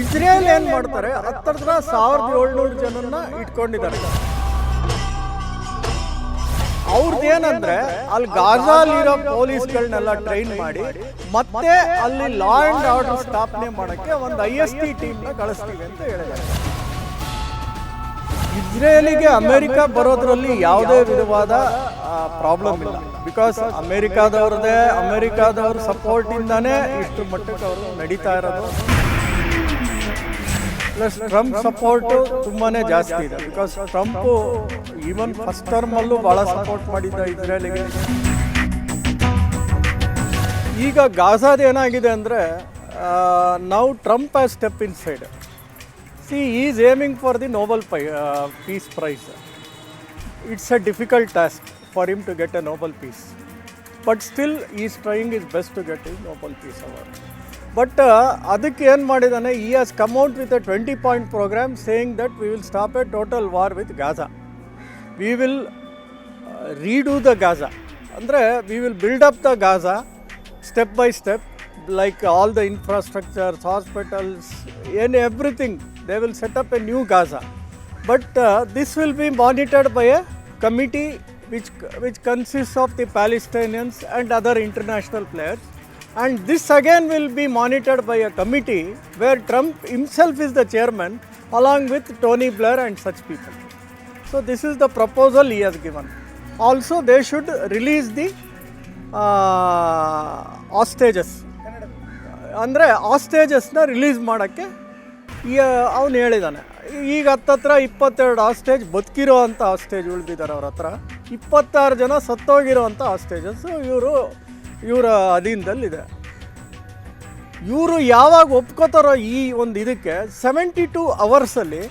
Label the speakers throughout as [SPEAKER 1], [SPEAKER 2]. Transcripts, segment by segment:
[SPEAKER 1] Israel ಏನ್ ಮಾಡ್ತಾರೆ? ಹತ್ತಿರ ಸಾವಿರದ ಏಳ್ನೂರು ಜನನ್ನ ಇಟ್ಕೊಂಡಿದ್ದಾರೆ. ಅವ್ರದ್ದು ಏನಂದ್ರೆ, ಅಲ್ಲಿ ಗಾಜಾಲಿರೋ ಪೊಲೀಸ್ಗಳನ್ನೆಲ್ಲ ಟ್ರೈನ್ ಮಾಡಿ, ಮತ್ತೆ ಅಲ್ಲಿ ಲಾ ಅಂಡ್ ಆರ್ಡರ್ ಸ್ಥಾಪನೆ ಮಾಡಕ್ಕೆ ಒಂದು ಐ ಎಸ್ ಟಿ ಟೀಮ್ನ ಕಳಿಸ್ತೀವಿ ಅಂತ ಹೇಳಿದ್ದಾರೆ. ಇಸ್ರೇಲಿಗೆ ಅಮೆರಿಕ ಬರೋದ್ರಲ್ಲಿ ಯಾವುದೇ ವಿಧವಾದ ಪ್ರಾಬ್ಲಮ್ ಇಲ್ಲ. ಬಿಕಾಸ್ ಅಮೆರಿಕಾದವ್ರದೇ ಅಮೆರಿಕಾದವ್ರ ಸಪೋರ್ಟ್ ಇಂದಾನೇ ಇಷ್ಟು ಮಟ್ಟಕ್ಕೆ ಅವರು ನಡೀತಾ ಇರೋದು. ಪ್ಲಸ್ ಟ್ರಂಪ್ ಸಪೋರ್ಟು ತುಂಬಾನೇ ಜಾಸ್ತಿ ಇದೆ. ಬಿಕಾಸ್ ಟ್ರಂಪು ಈವನ್ ಫಸ್ಟ್ ಟರ್ಮಲ್ಲೂ ಭಾಳ ಸಪೋರ್ಟ್ ಮಾಡಿದ್ದ ಇಸ್ರೇಲಿಗೆ ಈಗ ಗಾಜಾದ ಏನಾಗಿದೆ ಅಂದರೆ ನಾವು Trump as step in side see is aiming for the Nobel pi peace prize it's a difficult task for him to get a Nobel peace but still is trying is best to get is Nobel peace award but ಅದಕ್ಕೆ ಏನು ಮಾಡಿದ್ದಾನೆ he has come out with a twenty point program saying that we will stop a total war with Gaza we will redo the Gaza ಅಂದರೆ we will build up the Gaza step by step like all the infrastructures hospitals and everything they will set up a new Gaza but this will be monitored by a committee which which consist of the Palestinians and other international players. And this again will be monitored by a committee where Trump himself is the chairman along with Tony Blair and such people. So this is the proposal he has given. Also they should release the uh, hostages. ಅಂದರೆ ಆಸ್ಟೇಜಸ್ನ release ಮಾಡೋಕ್ಕೆ ಈ ಅವನು ಹೇಳಿದ್ದಾನೆ ಈಗ ಹತ್ತತ್ರ ಇಪ್ಪತ್ತೆರಡು ಆಸ್ಟೇಜ್ ಬದುಕಿರೋ ಅಂಥ ಆಸ್ಟೇಜ್ ಉಳಿದಿದ್ದಾರೆ ಅವ್ರ ಹತ್ರ ಇಪ್ಪತ್ತಾರು ಜನ ಸತ್ತೋಗಿರೋ ಅಂಥ ಆಸ್ಟೇಜಸ್ ಇವರು ಇವರ ಅಧೀನದಲ್ಲಿದೆ. ಇವರು ಯಾವಾಗ ಒಪ್ಕೋತಾರೋ ಈ ಒಂದು ಇದಕ್ಕೆ seventy two ಅವರ್ಸಲ್ಲಿ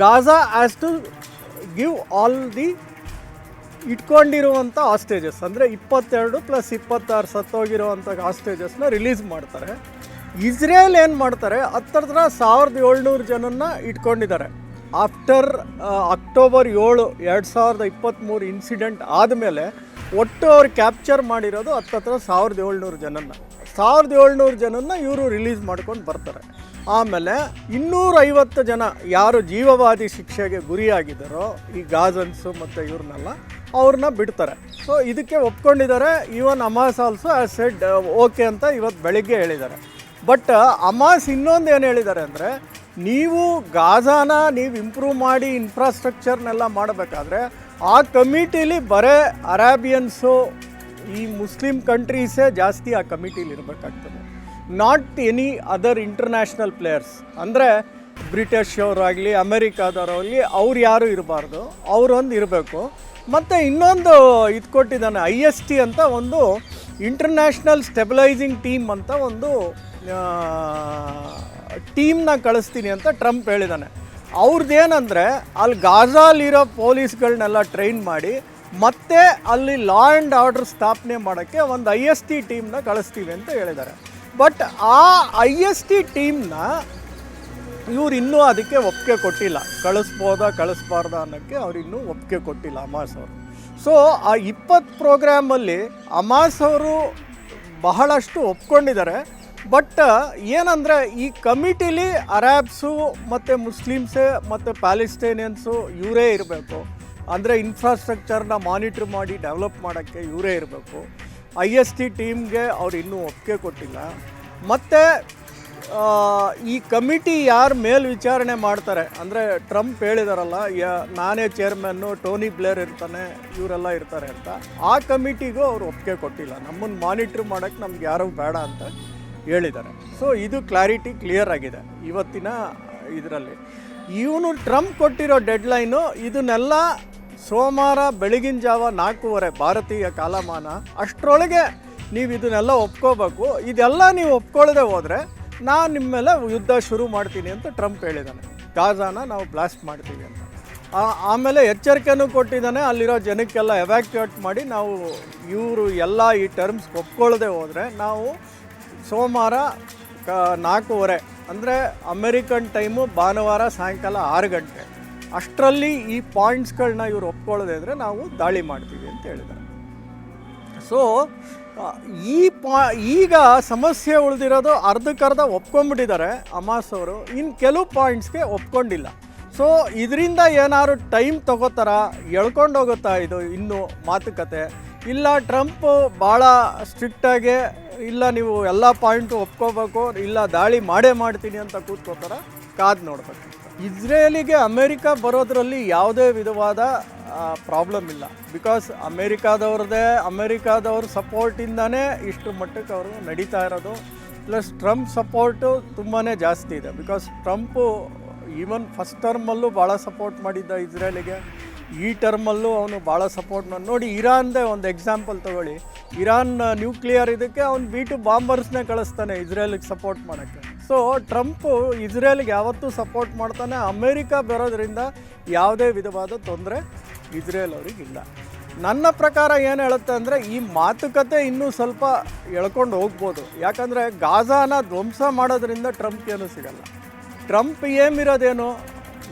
[SPEAKER 1] Gaza has to give all the ಇಟ್ಕೊಂಡಿರುವಂಥ hostages ಅಂದರೆ ಇಪ್ಪತ್ತೆರಡು ಪ್ಲಸ್ ಇಪ್ಪತ್ತಾರು ಸತ್ತೋಗಿರುವಂಥ ಆಸ್ಟೇಜಸ್ನ ರಿಲೀಸ್ ಮಾಡ್ತಾರೆ. ಇಸ್ರೇಲ್ ಏನು ಮಾಡ್ತಾರೆ ಹತ್ತಿರ ಸಾವಿರದ ಏಳ್ನೂರು ಜನನ್ನ ಇಟ್ಕೊಂಡಿದ್ದಾರೆ. ಆಫ್ಟರ್ ಅಕ್ಟೋಬರ್ ಏಳು, ಎರಡು ಸಾವಿರದ ಇಪ್ಪತ್ತ್ಮೂರು ಇನ್ಸಿಡೆಂಟ್ ಆದಮೇಲೆ ಒಟ್ಟು ಅವ್ರು ಕ್ಯಾಪ್ಚರ್ ಮಾಡಿರೋದು ಹತ್ತತ್ರ ಸಾವಿರದ ಏಳ್ನೂರು ಜನನ್ನ. ಸಾವಿರದ ಏಳ್ನೂರು ಜನನ್ನ ಇವರು ರಿಲೀಸ್ ಮಾಡ್ಕೊಂಡು ಬರ್ತಾರೆ. ಆಮೇಲೆ ಇನ್ನೂರೈವತ್ತು ಜನ ಯಾರು ಜೀವವಾದಿ ಶಿಕ್ಷೆಗೆ ಗುರಿಯಾಗಿದ್ದಾರೋ ಈ ಗಾಜನ್ಸು ಮತ್ತು ಇವ್ರನ್ನೆಲ್ಲ ಅವ್ರನ್ನ ಬಿಡ್ತಾರೆ. ಸೊ ಇದಕ್ಕೆ ಒಪ್ಕೊಂಡಿದ್ದಾರೆ. Even Hamas also has said okay ಅಂತ ಇವತ್ತು ಬೆಳಿಗ್ಗೆ ಹೇಳಿದ್ದಾರೆ. ಬಟ್ ಅಮಾಸ್ ಇನ್ನೊಂದು ಏನು ಹೇಳಿದ್ದಾರೆ ಅಂದರೆ, ನೀವು ಗಾಜಾನ ನೀವು ಇಂಪ್ರೂವ್ ಮಾಡಿ ಇನ್ಫ್ರಾಸ್ಟ್ರಕ್ಚರ್ನೆಲ್ಲ ಮಾಡಬೇಕಾದ್ರೆ ಆ ಕಮಿಟಿಲಿ ಬರೇ ಅರಾಬಿಯನ್ಸು ಈ ಮುಸ್ಲಿಂ ಕಂಟ್ರೀಸೇ ಜಾಸ್ತಿ ಆ ಕಮಿಟಿಲಿ ಇರಬೇಕಾಗ್ತದೆ. Not any other international players ಅಂದರೆ ಬ್ರಿಟಿಷ್ ಅವರಾಗಲಿ ಅಮೆರಿಕಾದವರಾಗಲಿ, ಅವ್ರು ಯಾರು ಇರಬಾರ್ದು, ಅವರೊಂದು ಇರಬೇಕು. ಮತ್ತು ಇನ್ನೊಂದು ಇದು ಕೊಟ್ಟಿದ್ದಾನೆ ಐ ಎಸ್ ಟಿ ಅಂತ ಒಂದು ಇಂಟರ್ನ್ಯಾಷನಲ್ ಸ್ಟೆಬಿಲೈಸಿಂಗ್ ಟೀಮ್ ಅಂತ ಒಂದು ಟೀಮ್ನ ಕಳಿಸ್ತೀನಿ ಅಂತ ಟ್ರಂಪ್ ಹೇಳಿದ್ದಾನೆ ಅವ್ರದ್ದೇನೆಂದರೆ ಅಲ್ಲಿ ಗಾಜಾಲಿರೋ ಪೊಲೀಸ್ಗಳನ್ನೆಲ್ಲ ಟ್ರೈನ್ ಮಾಡಿ ಮತ್ತೆ ಅಲ್ಲಿ ಲಾ ಆ್ಯಂಡ್ ಆರ್ಡರ್ ಸ್ಥಾಪನೆ ಮಾಡೋಕ್ಕೆ ಒಂದು ಐ ಎಸ್ ಟಿ ಟೀಮ್ನ ಕಳಿಸ್ತೀವಿ ಅಂತ ಹೇಳಿದ್ದಾರೆ. ಬಟ್ ಆ ಐ ಎಸ್ ಟಿ ಟೀಮ್ನ ಇವ್ರು ಇನ್ನೂ ಅದಕ್ಕೆ ಒಪ್ಪಿಗೆ ಕೊಟ್ಟಿಲ್ಲ. ಕಳಿಸ್ಬೋದಾ, ಕಳಿಸ್ಬಾರ್ದ ಅನ್ನೋಕ್ಕೆ ಅವ್ರು ಇನ್ನೂ ಒಪ್ಪಿಗೆ ಕೊಟ್ಟಿಲ್ಲ ಅಮಾಸ್ ಅವರು. ಸೊ ಆ ಇಪ್ಪತ್ತು ಪ್ರೋಗ್ರಾಮಲ್ಲಿ ಅಮಾಸ್ ಅವರು ಬಹಳಷ್ಟು ಒಪ್ಕೊಂಡಿದ್ದಾರೆ. ಬಟ್ ಏನಂದರೆ ಈ ಕಮಿಟಿಲಿ ಅರಾಬ್ಸು ಮತ್ತು ಮುಸ್ಲಿಮ್ಸೇ ಮತ್ತು ಪ್ಯಾಲೆಸ್ಟೈನಿಯನ್ಸು ಇವರೇ ಇರಬೇಕು. ಅಂದರೆ ಇನ್ಫ್ರಾಸ್ಟ್ರಕ್ಚರ್ನ ಮಾನಿಟ್ರ್ ಮಾಡಿ ಡೆವಲಪ್ ಮಾಡೋಕ್ಕೆ ಇವರೇ ಇರಬೇಕು. ಐ ಎಸ್ ಟಿ ಟೀಮ್ಗೆ ಅವ್ರು ಇನ್ನೂ ಒಪ್ಪಿಗೆ ಕೊಟ್ಟಿಲ್ಲ. ಮತ್ತು ಈ ಕಮಿಟಿ ಯಾರು ಮೇಲ್ವಿಚಾರಣೆ ಮಾಡ್ತಾರೆ? ಅಂದರೆ ಟ್ರಂಪ್ ಹೇಳಿದಾರಲ್ಲ ನಾನೇ ಚೇರ್ಮನ್ನು ಟೋನಿ ಬ್ಲೇರ್ ಇರ್ತಾನೆ, ಇವರೆಲ್ಲ ಇರ್ತಾರೆ ಅಂತ. ಆ ಕಮಿಟಿಗೂ ಅವರು ಒಪ್ಪಿಗೆ ಕೊಟ್ಟಿಲ್ಲ. ನಮ್ಮನ್ನು ಮಾನಿಟ್ರ್ ಮಾಡೋಕ್ಕೆ ನಮ್ಗೆ ಯಾರೂ ಬೇಡ ಅಂತ. ಹೇಳಿದ್ದಾರೆ. ಸೊ ಇದು ಕ್ಲಾರಿಟಿ ಕ್ಲಿಯರ್ ಆಗಿದೆ ಇವತ್ತಿನ ಇದರಲ್ಲಿ. ಇವನು ಟ್ರಂಪ್ ಕೊಟ್ಟಿರೋ ಡೆಡ್ಲೈನು ಇದನ್ನೆಲ್ಲ ಸೋಮವಾರ ಬೆಳಗಿನ ಜಾವ ನಾಲ್ಕೂವರೆ ಭಾರತೀಯ ಕಾಲಮಾನ ಅಷ್ಟರೊಳಗೆ ನೀವು ಇದನ್ನೆಲ್ಲ ಒಪ್ಕೋಬೇಕು. ಇದೆಲ್ಲ ನೀವು ಒಪ್ಕೊಳ್ಳದೆ ಹೋದರೆ ನಾನು ನಿಮ್ಮ ಮೇಲೆ ಯುದ್ಧ ಶುರು ಮಾಡ್ತೀನಿ ಅಂತ ಟ್ರಂಪ್ ಹೇಳಿದ್ದಾನೆ ಗಾಜಾನ ನಾವು ಬ್ಲಾಸ್ಟ್ ಮಾಡ್ತೀವಿ ಅಂತ. ಆಮೇಲೆ ಎಚ್ಚರಿಕೆನೂ ಕೊಟ್ಟಿದ್ದಾನೆ. ಅಲ್ಲಿರೋ ಜನಕ್ಕೆಲ್ಲ ಎವ್ಯಾಕ್ಯುಯೇಟ್ ಮಾಡಿ ನಾವು ಇವರು ಎಲ್ಲ ಈ ಟರ್ಮ್ಸ್ ಒಪ್ಕೊಳ್ಳದೆ ಹೋದರೆ ನಾವು ಸೋಮವಾರ, ಕ, ನಾಲ್ಕೂವರೆ, ಅಂದರೆ ಅಮೆರಿಕನ್ ಟೈಮು ಭಾನುವಾರ ಸಾಯಂಕಾಲ ಆರು ಗಂಟೆ. ಅಷ್ಟರಲ್ಲಿ ಈ ಪಾಯಿಂಟ್ಸ್ಗಳನ್ನ ಇವ್ರು ಒಪ್ಕೊಳ್ಳದೆ ಇದ್ದರೆ ನಾವು ದಾಳಿ ಮಾಡ್ತೀವಿ ಅಂತ ಹೇಳಿದ್ದಾರೆ. ಸೊ ಈ ಪಾ, ಈಗ ಸಮಸ್ಯೆ ಉಳಿದಿರೋದು ಅರ್ಧಕ್ಕರ್ಧ ಒಪ್ಕೊಂಡ್ಬಿಟ್ಟಿದ್ದಾರೆ ಅಮಾಸ್ ಅವರು. ಇನ್ನು ಕೆಲವು ಪಾಯಿಂಟ್ಸ್ಗೆ ಒಪ್ಕೊಂಡಿಲ್ಲ. ಸೊ ಇದರಿಂದ ಏನಾದ್ರು ಟೈಮ್ ತಗೋತಾರ? ಎಳ್ಕೊಂಡೋಗುತ್ತಾ ಇದು ಇನ್ನು ಮಾತುಕತೆ? ಇಲ್ಲ ಟ್ರಂಪ್ ಭಾಳ ಸ್ಟ್ರಿಕ್ಟಾಗಿ ಇಲ್ಲ ನೀವು ಎಲ್ಲ ಪಾಯಿಂಟು ಒಪ್ಕೋಬೇಕು, ಇಲ್ಲ ದಾಳಿ ಮಾಡೇ ಮಾಡ್ತೀನಿ ಅಂತ ಕೂತ್ಕೋತಾರ, ಕಾದು ನೋಡ್ಬೇಕು. ಇಸ್ರೇಲಿಗೆ ಅಮೇರಿಕ ಬರೋದ್ರಲ್ಲಿ ಯಾವುದೇ ವಿಧವಾದ ಪ್ರಾಬ್ಲಮ್ ಇಲ್ಲ. ಬಿಕಾಸ್ ಅಮೇರಿಕಾದವ್ರದ್ದೇ, ಅಮೇರಿಕಾದವ್ರ ಸಪೋರ್ಟಿಂದನೇ ಇಷ್ಟು ಮಟ್ಟಕ್ಕೆ ಅವರು ನಡೀತಾ ಇರೋದು. ಪ್ಲಸ್ ಟ್ರಂಪ್ ಸಪೋರ್ಟು ತುಂಬಾ ಜಾಸ್ತಿ ಇದೆ. ಬಿಕಾಸ್ ಟ್ರಂಪು ಈವನ್ ಫಸ್ಟ್ ಟರ್ಮಲ್ಲೂ ಭಾಳ ಸಪೋರ್ಟ್ ಮಾಡಿದ್ದ ಇಸ್ರೇಲಿಗೆ. ಈ ಟರ್ಮಲ್ಲೂ ಅವನು ಭಾಳ ಸಪೋರ್ಟ್ ನೋಡಿ, ಇರಾನ್ದೇ ಒಂದು ಎಕ್ಸಾಂಪಲ್ ತಗೊಳ್ಳಿ. ಇರಾನ್ ನ್ಯೂಕ್ಲಿಯರ್ ಇದಕ್ಕೆ ಅವ್ನು ಬಿ ಟು ಬಾಂಬರ್ಸ್ನೇ ಕಳಿಸ್ತಾನೆ ಇಸ್ರೇಲಿಗೆ ಸಪೋರ್ಟ್ ಮಾಡೋಕ್ಕೆ. ಸೊ ಟ್ರಂಪು ಇಸ್ರೇಲ್ಗೆ ಯಾವತ್ತೂ ಸಪೋರ್ಟ್ ಮಾಡ್ತಾನೆ. ಅಮೇರಿಕ ಬರೋದ್ರಿಂದ ಯಾವುದೇ ವಿಧವಾದ ತೊಂದರೆ ಇಸ್ರೇಲ್ ಅವ್ರಿಗಿಲ್ಲ ನನ್ನ ಪ್ರಕಾರ ಏನು ಹೇಳುತ್ತೆ ಅಂದರೆ, ಈ ಮಾತುಕತೆ ಇನ್ನೂ ಸ್ವಲ್ಪ ಎಳ್ಕೊಂಡು ಹೋಗ್ಬೋದು. ಯಾಕಂದರೆ ಗಾಜಾನ ಧ್ವಂಸ ಮಾಡೋದ್ರಿಂದ ಟ್ರಂಪ್ ಏನು ಸಿಗಲ್ಲ. ಟ್ರಂಪ್ ಏಮಿರೋದೇನು,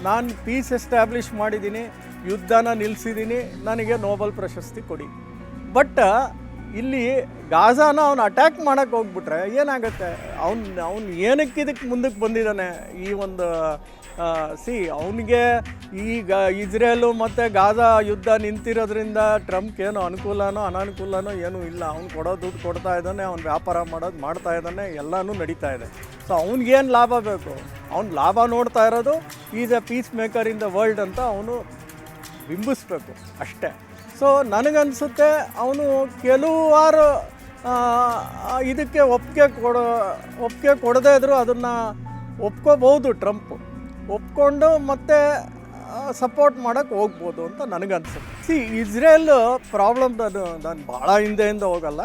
[SPEAKER 1] ನಾನು ಪೀಸ್ ಎಸ್ಟಾಬ್ಲಿಷ್ ಮಾಡಿದ್ದೀನಿ. ಯುದ್ಧನ ನಿಲ್ಲಿಸಿದ್ದೀನಿ ನನಗೆ ನೋಬಲ್ ಪ್ರಶಸ್ತಿ ಕೊಡಿ. ಬಟ್ ಇಲ್ಲಿ ಗಾಜಾನ ಅವ್ನು ಅಟ್ಯಾಕ್ ಮಾಡೋಕ್ಕೆ ಹೋಗ್ಬಿಟ್ರೆ ಏನಾಗುತ್ತೆ? ಅವ್ನು ಅವ್ನು ಏನಕ್ಕೆ ಇದಕ್ಕೆ ಮುಂದಕ್ಕೆ ಬಂದಿದ್ದಾನೆ? ಈ ಒಂದು ಸಿ ಅವನಿಗೆ ಈಗ ಇಸ್ರೇಲು ಮತ್ತು ಗಾಜಾ ಯುದ್ಧ ನಿಂತಿರೋದ್ರಿಂದ ಟ್ರಂಪ್ಗೆ ಏನು ಅನುಕೂಲನೋ, ಅನಾನುಕೂಲನೋ ಏನೂ ಇಲ್ಲ. ಅವ್ನು ಕೊಡೋ ದುಡ್ಡು ಕೊಡ್ತಾ ಇದ್ದಾನೆ, ಅವ್ನು ವ್ಯಾಪಾರ ಮಾಡೋದು ಮಾಡ್ತಾ ಇದ್ದಾನೆ, ಎಲ್ಲನೂ ನಡೀತಾ ಇದೆ. ಸೊ ಅವ್ನಿಗೇನು ಲಾಭ ಬೇಕು? ಅವ್ನು ಲಾಭ ನೋಡ್ತಾ ಇರೋದು is a peace maker in the world ಅಂತ ಅವನು ಬಿಂಬಿಸ್ಬೇಕು ಅಷ್ಟೇ. ಸೊ ನನಗನ್ಸುತ್ತೆ ಅವನು ಕೆಲವಾರು ಇದಕ್ಕೆ ಒಪ್ಪಿಗೆ ಕೊಡೋ, ಒಪ್ಪಿಗೆ ಕೊಡದೇ ಇದ್ದರೂ ಅದನ್ನು ಒಪ್ಕೋಬಹುದು ಟ್ರಂಪ್. ಒಪ್ಕೊಂಡು ಮತ್ತೆ ಸಪೋರ್ಟ್ ಮಾಡೋಕ್ಕೆ ಹೋಗ್ಬೋದು ಅಂತ ನನಗನ್ಸುತ್ತೆ. ಸಿ ಇಸ್ರೇಲ್ ಪ್ರಾಬ್ಲಮ್ ನಾನು ನಾನು ಭಾಳ ಹಿಂದೆಯಿಂದ ಹೋಗಲ್ಲ.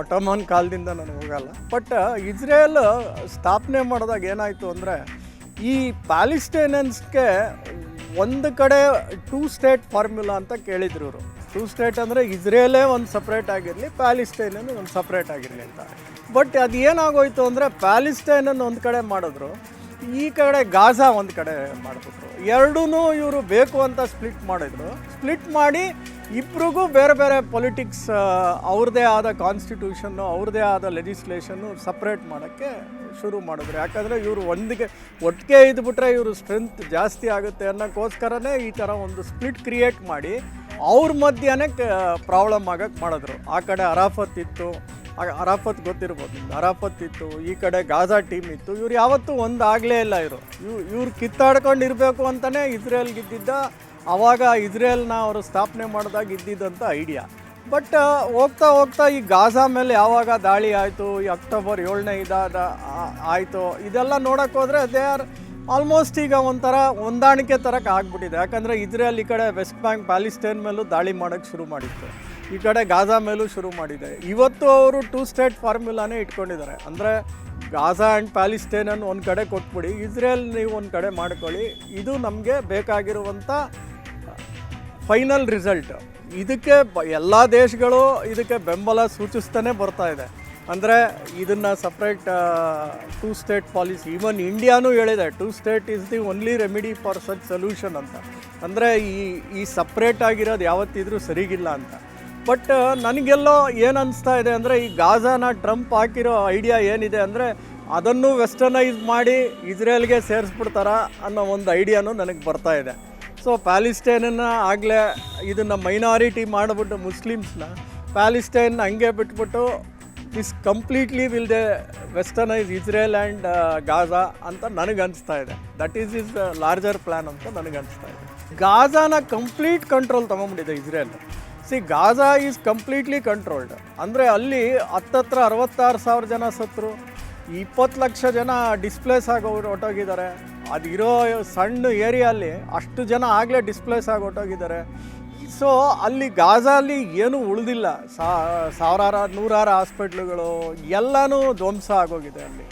[SPEAKER 1] ಒಟಮನ್ ಕಾಲದಿಂದ ನಾನು ಹೋಗಲ್ಲ. ಬಟ್ ಇಸ್ರೇಲ್ ಸ್ಥಾಪನೆ ಮಾಡಿದಾಗ ಏನಾಯಿತು ಅಂದರೆ, ಈ ಪ್ಯಾಲಿಸ್ಟೈನನ್ಸ್ಗೆ ಒಂದು ಕಡೆ ಟೂ ಸ್ಟೇಟ್ ಫಾರ್ಮುಲಾ ಅಂತ ಕೇಳಿದ್ರು ಅವರು ಟೂ ಸ್ಟೇಟ್ ಅಂದರೆ ಇಸ್ರೇಲೇ ಒಂದು ಸಪ್ರೇಟ್ ಆಗಿರಲಿ, ಪ್ಯಾಲಿಸ್ಟೈನನ್ನು ಒಂದು ಸಪ್ರೇಟ್ ಆಗಿರಲಿ ಅಂತ. ಬಟ್ ಅದು ಏನಾಗೋಯ್ತು ಅಂದರೆ ಪ್ಯಾಲಿಸ್ಟೈನನ್ನು ಒಂದು ಕಡೆ ಮಾಡಿದ್ರು, ಈ ಕಡೆ ಗಾಜಾ ಒಂದು ಕಡೆ ಮಾಡಿಬಿಟ್ರು. ಎರಡೂ ಇವರು ಬೇಕು ಅಂತ ಸ್ಪ್ಲಿಟ್ ಮಾಡಿದ್ರು. ಸ್ಪ್ಲಿಟ್ ಮಾಡಿ ಇಬ್ರಿಗೂ ಬೇರೆ ಬೇರೆ ಪೊಲಿಟಿಕ್ಸ್ ಅವ್ರದ್ದೇ ಆದ ಕಾನ್ಸ್ಟಿಟ್ಯೂಷನ್ನು ಅವ್ರದ್ದೇ ಆದ ಲೆಜಿಸ್ಲೇಷನ್ನು ಸಪ್ರೇಟ್ ಮಾಡೋಕ್ಕೆ ಶುರು ಮಾಡಿದ್ರು. ಯಾಕಂದರೆ ಇವರು ಒಂದಿಗೆ, ಒಟ್ಟಿಗೆ ಇದ್ಬಿಟ್ರೆ ಇವರು ಸ್ಟ್ರೆಂತ್ ಜಾಸ್ತಿ ಆಗುತ್ತೆ ಅನ್ನೋಕ್ಕೋಸ್ಕರನೇ ಈ ಥರ ಒಂದು ಸ್ಪ್ಲಿಟ್ ಕ್ರಿಯೇಟ್ ಮಾಡಿ ಅವ್ರ ಮಧ್ಯನೇ ಪ್ರಾಬ್ಲಮ್ ಆಗಕ್ಕೆ ಮಾಡಿದ್ರು. ಆ ಕಡೆ ಅರಾಫತ್ ಇತ್ತು ಅರಾಫತ್ ಗೊತ್ತಿರ್ಬೋದು. ಅರಾಫತ್ ಇತ್ತು, ಈ ಕಡೆ ಗಾಜಾ ಟೀಮ್ ಇತ್ತು. ಇವ್ರು ಯಾವತ್ತೂ ಒಂದು ಆಗಲೇ ಇಲ್ಲ ಇವರು. ಇವ್, ಇವ್ರು ಕಿತ್ತಾಡ್ಕೊಂಡು ಇರಬೇಕು ಅಂತಲೇ ಇಸ್ರೇಲ್ಗೆ ಇದ್ದಿದ್ದ ಆವಾಗ ಇಸ್ರೇಲ್ನ ಅವರು ಸ್ಥಾಪನೆ ಮಾಡಿದಾಗ ಇದ್ದಿದ್ದಂಥ ಐಡಿಯಾ ಬಟ್ ಹೋಗ್ತಾ ಹೋಗ್ತಾ ಈ ಗಾಜಾ ಮೇಲೆ ಯಾವಾಗ ದಾಳಿ ಆಯಿತು, ಈ ಅಕ್ಟೋಬರ್ ಏಳನೇ ಇದಾದ ಆಯಿತು, ಇದೆಲ್ಲ ನೋಡೋಕೆ ಹೋದರೆ ದೇ ಆರ್ ಆಲ್ಮೋಸ್ಟ್ ಈಗ ಒಂಥರ ಹೊಂದಾಣಿಕೆ ಥರಕ್ಕೆ ಆಗ್ಬಿಟ್ಟಿದೆ. ಯಾಕಂದರೆ ಇಸ್ರೇಲ್ ಈ ಕಡೆ ವೆಸ್ಟ್ ಬ್ಯಾಂಕ್ ಪ್ಯಾಲಿಸ್ಟೈನ್ ಮೇಲೂ ದಾಳಿ ಮಾಡೋಕ್ಕೆ ಶುರು ಮಾಡಿತ್ತು. ಈ ಕಡೆ ಗಾಜಾ ಮೇಲೂ ಶುರು ಮಾಡಿದೆ. ಇವತ್ತು ಅವರು ಟೂ ಸ್ಟೇಟ್ ಫಾರ್ಮುಲಾನೇ ಇಟ್ಕೊಂಡಿದ್ದಾರೆ. ಅಂದರೆ ಗಾಜಾ ಆ್ಯಂಡ್ ಪ್ಯಾಲಿಸ್ಟೈನನ್ನು ಒಂದು ಕಡೆ ಕೊಟ್ಬಿಡಿ ಇಸ್ರೇಲ್ ನೀವು ಒಂದು ಕಡೆ ಮಾಡ್ಕೊಳ್ಳಿ. ಇದು ನಮಗೆ ಬೇಕಾಗಿರುವಂಥ ಫೈನಲ್ ರಿಸಲ್ಟ್ ಇದಕ್ಕೆ ಎಲ್ಲ ದೇಶಗಳು ಇದಕ್ಕೆ ಬೆಂಬಲ ಸೂಚಿಸ್ತಾನೆ ಬರ್ತಾ ಇದೆ. ಅಂದರೆ ಇದನ್ನು separate two state policy even ಇಂಡಿಯಾನೂ ಹೇಳಿದೆ two state is the only remedy for such solution ಅಂತ. ಅಂದರೆ ಈ ಈ ಸಪ್ರೇಟ್ ಆಗಿರೋದು ಯಾವತ್ತಿದ್ರೂ ಸರಿಗಿಲ್ಲ ಅಂತ. ಬಟ್ ನನಗೆಲ್ಲೋ ಏನು ಅನಿಸ್ತಾ ಇದೆ ಅಂದರೆ, ಈ ಗಾಜಾನ ಟ್ರಂಪ್ ಹಾಕಿರೋ ಐಡಿಯಾ ಏನಿದೆ ಅಂದರೆ, ಅದನ್ನು ವೆಸ್ಟರ್ನೈಸ್ ಮಾಡಿ ಇಸ್ರೇಲ್ಗೆ ಸೇರಿಸ್ಬಿಡ್ತಾರ ಅನ್ನೋ ಒಂದು ಐಡಿಯಾನೂ ನನಗೆ ಬರ್ತಾ ಇದೆ. ಸೊ, ಪ್ಯಾಲಿಸ್ಟೈನನ್ನು ಆಗಲೇ ಇದನ್ನು ಮೈನಾರಿಟಿ ಮಾಡಿಬಿಟ್ಟು ಮುಸ್ಲಿಮ್ಸ್ನ, ಪ್ಯಾಲಿಸ್ಟೈನ್ ಹಂಗೆ ಬಿಟ್ಬಿಟ್ಟು is completely will the westernise Israel and Gaza ಅಂತ ನನಗೆ ಅನಿಸ್ತಾ ಇದೆ. That is is larger plan ಅಂತ ನನಗೆ ಅನಿಸ್ತಾ ಇದೆ. ಗಾಜಾನ complete control ತೊಗೊಂಬಿಟ್ಟಿದೆ Israel. See Gaza is completely controlled ಅಂದರೆ ಅಲ್ಲಿ ಹತ್ತತ್ರ ಅರವತ್ತಾರು ಸಾವಿರ ಜನ ಸತ್ರು, ಇಪ್ಪತ್ತು ಲಕ್ಷ ಜನ ಡಿಸ್ಪ್ಲೇಸ್ ಆಗಿ ಹೊಟ್ಟೋಗಿದ್ದಾರೆ ಅದಿರೋ ಸಣ್ಣ ಏರಿಯಲ್ಲಿ ಅಷ್ಟು ಜನ ಆಗಲೇ ಡಿಸ್ಪ್ಲೇಸ್ ಆಗಿ ಹೊಟ್ಟೋಗಿದ್ದಾರೆ ಸೊ ಅಲ್ಲಿ ಗಾಜಾಲಿ ಏನೂ ಉಳಿದಿಲ್ಲ. ಸಾವಿರಾರು, ನೂರಾರು ಹಾಸ್ಪಿಟ್ಲುಗಳು ಎಲ್ಲನೂ ಧ್ವಂಸ ಆಗೋಗಿದೆ ಅಲ್ಲಿ.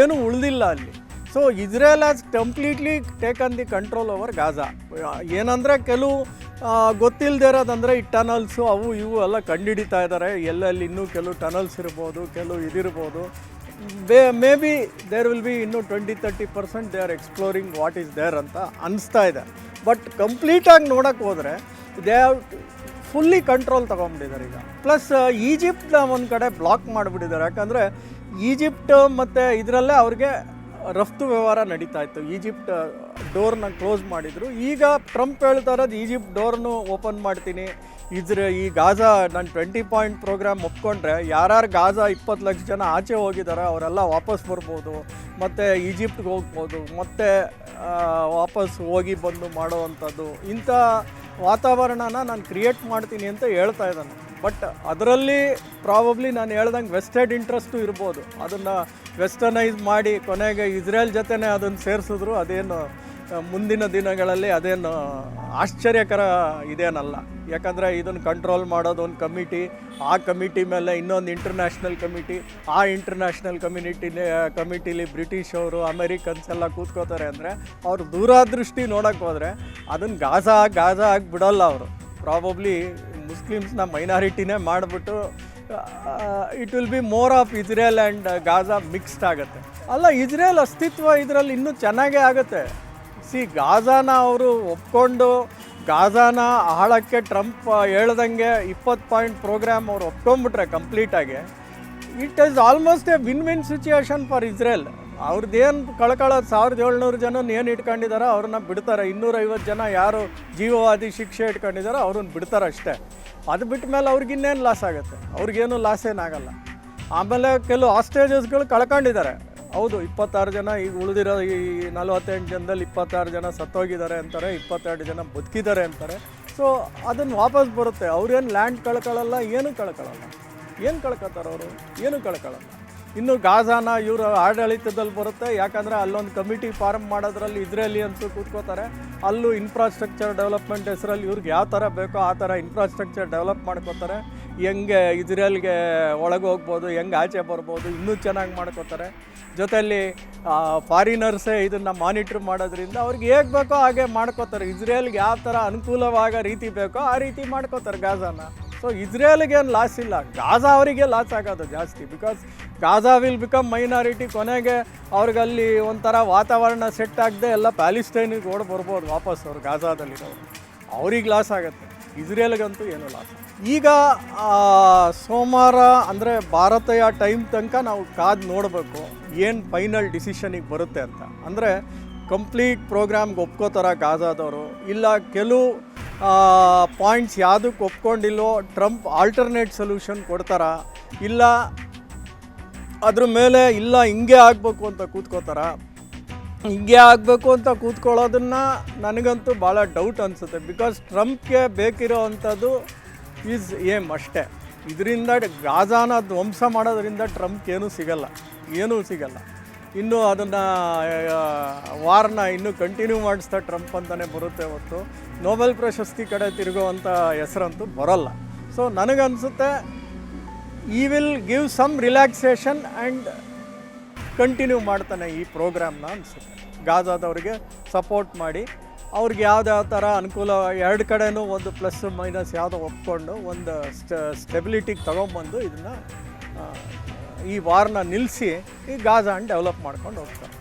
[SPEAKER 1] ಏನೂ ಉಳಿದಿಲ್ಲ ಅಲ್ಲಿ. So Israel has completely taken the control over Gaza ಏನಂದರೆ, ಕೆಲವು ಗೊತ್ತಿಲ್ಲದೆ ಇರೋದಂದರೆ ಈ ಟನಲ್ಸು ಅವು ಇವು ಎಲ್ಲ ಕಂಡುಹಿಡಿತಾ ಇದ್ದಾರೆ. ಎಲ್ಲೆಲ್ಲಿ ಇನ್ನೂ ಕೆಲವು ಟನಲ್ಸ್ ಇರ್ಬೋದು, ಕೆಲವು ಇದಿರ್ಬೋದು. ಬೇ may be there will be ಇನ್ನೂ twenty thirty percent they are exploring what is there ಅಂತ ಅನಿಸ್ತಾ ಇದೆ. ಬಟ್ ಕಂಪ್ಲೀಟಾಗಿ ನೋಡೋಕ್ಕೆ ಹೋದರೆ ದೇ ಹ್ಯಾವ್ ಫುಲ್ಲಿ ಕಂಟ್ರೋಲ್ ತೊಗೊಂಬಿಟ್ಟಿದ್ದಾರೆ ಈಗ. ಪ್ಲಸ್ ಈಜಿಪ್ಟ್ನ ಒಂದು ಕಡೆ ಬ್ಲಾಕ್ ಮಾಡಿಬಿಟ್ಟಿದ್ದಾರೆ. ಯಾಕಂದರೆ ಈಜಿಪ್ಟ್ ಮತ್ತು ಇದರಲ್ಲೇ ಅವ್ರಿಗೆ ರಫ್ತು ವ್ಯವಹಾರ ನಡೀತಾ ಇತ್ತು. ಈಜಿಪ್ಟ್ ಡೋರ್ನ ಕ್ಲೋಸ್ ಮಾಡಿದರು. ಈಗ ಟ್ರಂಪ್ ಹೇಳ್ತಾ ಇರೋದು ಈಜಿಪ್ಟ್ ಡೋರ್ನು ಓಪನ್ ಮಾಡ್ತೀನಿ. ಇದ್ರ ಈ ಗಾಜಾ ನಾನು ಟ್ವೆಂಟಿ ಪಾಯಿಂಟ್ ಪ್ರೋಗ್ರಾಮ್ ಒಪ್ಕೊಂಡ್ರೆ ಯಾರ್ಯಾರು ಗಾಜಾ ಇಪ್ಪತ್ತು ಲಕ್ಷ ಜನ ಆಚೆ ಹೋಗಿದ್ದಾರೆ ಅವರೆಲ್ಲ ವಾಪಸ್ ಬರ್ಬೋದು. ಮತ್ತು ಈಜಿಪ್ಟ್ಗೆ ಹೋಗ್ಬೋದು. ಮತ್ತು ವಾಪಸ್ ಹೋಗಿ ಬಂದು ಮಾಡೋವಂಥದ್ದು ಇಂಥ ವಾತಾವರಣನ ನಾನು ಕ್ರಿಯೇಟ್ ಮಾಡ್ತೀನಿ ಅಂತ ಹೇಳ್ತಾ ಇದ್ದಾನೆ. ಬಟ್ ಅದರಲ್ಲಿ ಪ್ರಾಬಬ್ಲಿ ನಾನು ಹೇಳ್ದಂಗೆ ವೆಸ್ಟೆಡ್ ಇಂಟ್ರೆಸ್ಟು ಇರ್ಬೋದು. ಅದನ್ನು ವೆಸ್ಟರ್ನೈಸ್ ಮಾಡಿ ಕೊನೆಗೆ ಇಸ್ರೇಲ್ ಜೊತೆನೇ ಅದನ್ನು ಸೇರಿಸಿದ್ರು, ಅದೇನು ಮುಂದಿನ ದಿನಗಳಲ್ಲಿ ಅದೇನು ಆಶ್ಚರ್ಯಕರ ಇದೇನಲ್ಲ. ಯಾಕಂದರೆ ಇದನ್ನು ಕಂಟ್ರೋಲ್ ಮಾಡೋದು ಒಂದು ಕಮಿಟಿ ಆ ಕಮಿಟಿ ಮೇಲೆ ಇನ್ನೊಂದು ಇಂಟರ್ನ್ಯಾಷನಲ್ ಕಮಿಟಿ ಆ ಇಂಟರ್ನ್ಯಾಷನಲ್ ಕಮ್ಯುನಿಟಿ ಕಮಿಟಿಲಿ ಬ್ರಿಟಿಷ್ ಅವರು, ಅಮೆರಿಕನ್ಸ್ ಎಲ್ಲ ಕೂತ್ಕೋತಾರೆ ಅಂದರೆ, ಅವ್ರು ದೂರದೃಷ್ಟಿ ನೋಡೋಕ್ಕೆ ಹೋದರೆ ಅದನ್ನು ಗಾಜಾ ಗಾಜಾ ಆಗಿ ಬಿಡೋಲ್ಲ ಅವರು. ಪ್ರಾಬಬ್ಲಿ ಮುಸ್ಲಿಮ್ಸ್ನ ಮೈನಾರಿಟಿನೇ ಮಾಡಿಬಿಟ್ಟು it will be more of Israel and Gaza mixed ಆಗುತ್ತೆ. ಅಲ್ಲ ಇಸ್ರೇಲ್ ಅಸ್ತಿತ್ವ ಇದರಲ್ಲಿ ಇನ್ನೂ ಚೆನ್ನಾಗೇ ಆಗುತ್ತೆ. ಸಿ ಗಾಜಾನ ಅವರು ಒಪ್ಕೊಂಡು ಗಾಜಾನ ಆಳಕ್ಕೆ ಟ್ರಂಪ್ ಹೇಳ್ದಂಗೆ ಇಪ್ಪತ್ತು ಪಾಯಿಂಟ್ ಪ್ರೋಗ್ರಾಮ್ ಅವ್ರು ಒಪ್ಕೊಂಡ್ಬಿಟ್ರೆ ಕಂಪ್ಲೀಟಾಗಿ it is almost a win win situation for Israel ಅವ್ರದ್ದೇನು ಕಳ್ಕೊಳ್ಳೋದು ಸಾವಿರದ ಏಳ್ನೂರು ಜನ ಏನು ಇಟ್ಕೊಂಡಿದಾರೋ ಅವ್ರನ್ನ ಬಿಡ್ತಾರೆ. ಇನ್ನೂರೈವತ್ತು ಜನ ಯಾರು ಜೀವವಾದಿ ಶಿಕ್ಷೆ ಇಟ್ಕೊಂಡಿದಾರೋ ಅವ್ರನ್ನ ಬಿಡ್ತಾರೆ ಅಷ್ಟೇ. ಅದು ಬಿಟ್ಟ ಮೇಲೆ ಅವ್ರಿಗಿನ್ನೇನು ಲಾಸ್ ಆಗುತ್ತೆ? ಅವ್ರಿಗೇನು ಲಾಸ್ ಏನಾಗಲ್ಲ ಆಮೇಲೆ ಕೆಲವು ಆಸ್ಟೇಜಸ್ಗಳು ಕಳ್ಕೊಂಡಿದ್ದಾರೆ ಹೌದು, ಇಪ್ಪತ್ತಾರು ಜನ ಈಗ ಉಳಿದಿರೋ ಈ ನಲವತ್ತೆಂಟು ಜನದಲ್ಲಿ ಇಪ್ಪತ್ತಾರು ಜನ ಸತ್ತೋಗಿದ್ದಾರೆ ಅಂತಾರೆ, ಇಪ್ಪತ್ತೆರಡು ಜನ ಬದುಕಿದ್ದಾರೆ ಅಂತಾರೆ. ಸೊ ಅದನ್ನು ವಾಪಸ್ ಬರುತ್ತೆ. ಅವ್ರೇನು ಲ್ಯಾಂಡ್ ಕಳ್ಕೊಳ್ಳಲ್ಲ, ಏನೂ ಕಳ್ಕೊಳ್ಳಲ್ಲ. ಏನು ಕಳ್ಕೊತಾರೆ ಅವರು? ಏನು ಕಳ್ಕೊಳ್ಳಲ್ಲ. ಇನ್ನು ಗಾಜಾನ ಇವರು ಆಡಳಿತದಲ್ಲಿ ಬರುತ್ತೆ. ಯಾಕಂದರೆ ಅಲ್ಲೊಂದು ಕಮಿಟಿ ಫಾರ್ಮ್ ಮಾಡೋದ್ರಲ್ಲಿ ಇಸ್ರೇಲಿಯನ್ಸು ಕೂತ್ಕೋತಾರೆ. ಅಲ್ಲೂ ಇನ್ಫ್ರಾಸ್ಟ್ರಕ್ಚರ್ ಡೆವಲಪ್ಮೆಂಟ್ ಹೆಸರಲ್ಲಿ ಇವ್ರಿಗೆ ಯಾವ ಥರ ಬೇಕೋ ಆ ಥರ ಇನ್ಫ್ರಾಸ್ಟ್ರಕ್ಚರ್ ಡೆವಲಪ್ ಮಾಡ್ಕೋತಾರೆ. ಹೆಂಗೆ ಇಸ್ರೇಲ್ಗೆ ಒಳಗೆ ಹೋಗ್ಬೋದು, ಹೆಂಗೆ ಆಚೆ ಬರ್ಬೋದು, ಇನ್ನೂ ಚೆನ್ನಾಗಿ ಮಾಡ್ಕೋತಾರೆ. ಜೊತೆಯಲ್ಲಿ ಫಾರಿನರ್ಸೇ ಇದನ್ನು ಮಾನಿಟ್ರ್ ಮಾಡೋದ್ರಿಂದ ಅವ್ರಿಗೆ ಹೇಗೆ ಬೇಕೋ ಹಾಗೆ ಮಾಡ್ಕೋತಾರೆ. ಇಸ್ರೇಲ್ಗೆ ಯಾವ ಥರ ಅನುಕೂಲವಾಗ ರೀತಿ ಬೇಕೋ ಆ ರೀತಿ ಮಾಡ್ಕೋತಾರೆ ಗಾಜಾನ. ಸೊ ಇಸ್ರೇಲ್ಗೇನು ಲಾಸ್ ಇಲ್ಲ. ಗಾಜಾ ಅವರಿಗೆ ಲಾಸ್ ಆಗೋದು ಜಾಸ್ತಿ because Gaza will become minority ಕೊನೆಗೆ ಅವ್ರಿಗಲ್ಲಿ ಒಂಥರ ವಾತಾವರಣ ಸೆಟ್ ಆಗದೆ ಎಲ್ಲ ಪ್ಯಾಲಿಸ್ಟೈನಿಗೆ ಓಡ್ ಬರ್ಬೋದು ವಾಪಸ್ ಅವ್ರು ಗಾಜಾದಲ್ಲಿರೋರು ಅವ್ರಿಗೆ ಲಾಸ್ ಆಗುತ್ತೆ. ಇಸ್ರೇಲ್ಗಂತೂ ಏನೂ ಲಾಸ್ ಈಗ ಸೋಮವಾರ ಅಂದರೆ ಭಾರತೀಯ ಟೈಮ್ ತನಕ ನಾವು ಕಾದು ನೋಡಬೇಕು ಏನು ಫೈನಲ್ ಡಿಸಿಷನಿಗೆ ಬರುತ್ತೆ ಅಂತ. ಅಂದರೆ ಕಂಪ್ಲೀಟ್ ಪ್ರೋಗ್ರಾಮ್ಗೆ ಒಪ್ಕೋತಾರ ಗಾಜಾದವರು ಇಲ್ಲ, ಕೆಲವು ಪಾಯಿಂಟ್ಸ್ ಯಾವುದಕ್ಕೆ ಒಪ್ಕೊಂಡಿಲ್ಲೋ ಟ್ರಂಪ್ ಆಲ್ಟರ್ನೇಟ್ ಸೊಲ್ಯೂಷನ್ ಕೊಡ್ತಾರ? ಇಲ್ಲ, ಅದ್ರ ಮೇಲೆ ಇಲ್ಲ, ಹಿಂಗೆ ಆಗಬೇಕು ಅಂತ ಕೂತ್ಕೋತಾರ? ಹಿಂಗೆ ಆಗಬೇಕು ಅಂತ ಕೂತ್ಕೊಳ್ಳೋದನ್ನು ನನಗಂತೂ ಭಾಳ ಡೌಟ್ ಅನಿಸುತ್ತೆ. ಬಿಕಾಸ್ ಟ್ರಂಪ್ಗೆ ಬೇಕಿರೋ ಅಂಥದ್ದು ಈಸ್ ಏಮ್ ಅಷ್ಟೇ. ಇದರಿಂದ ಗಾಜಾನ ಧ್ವಂಸ ಮಾಡೋದರಿಂದ ಟ್ರಂಪ್ಗೆ ಏನೂ ಸಿಗಲ್ಲ ಏನೂ ಸಿಗಲ್ಲ. ಇನ್ನೂ ಅದನ್ನು ವಾರ್ನ ಇನ್ನೂ ಕಂಟಿನ್ಯೂ ಮಾಡಿಸ್ತಾ ಟ್ರಂಪ್ ಅಂತಲೇ ಬರುತ್ತೆ ಹೊತ್ತು ನೊಬೆಲ್ ಪ್ರಶಸ್ತಿ ಕಡೆ ತಿರುಗುವಂಥ ಹೆಸರಂತೂ ಬರೋಲ್ಲ. ಸೊ ನನಗನ್ಸುತ್ತೆ he will give some relaxation and continue ಮಾಡ್ತಾನೆ ಈ ಪ್ರೋಗ್ರಾಮ್ನ ಅನಿಸುತ್ತೆ. ಗಾಜಾದವ್ರಿಗೆ ಸಪೋರ್ಟ್ ಮಾಡಿ, ಅವ್ರಿಗೆ ಯಾವ್ದು ಥರ ಅನುಕೂಲ, ಎರಡು ಕಡೆನೂ ಒಂದು ಪ್ಲಸ್ ಮೈನಸ್ ಯಾವುದೋ ಒಪ್ಕೊಂಡು ಒಂದು ಸ್ಟೆಬಿಲಿಟಿಗೆ ತೊಗೊಂಬಂದು ಇದನ್ನು ಈ ವಾರ್ನ ನಿಲ್ಲಿಸಿ ಈ ಗಾಜಾನ ಡೆವಲಪ್ ಮಾಡ್ಕೊಂಡು ಹೋಗ್ತಾರೆ.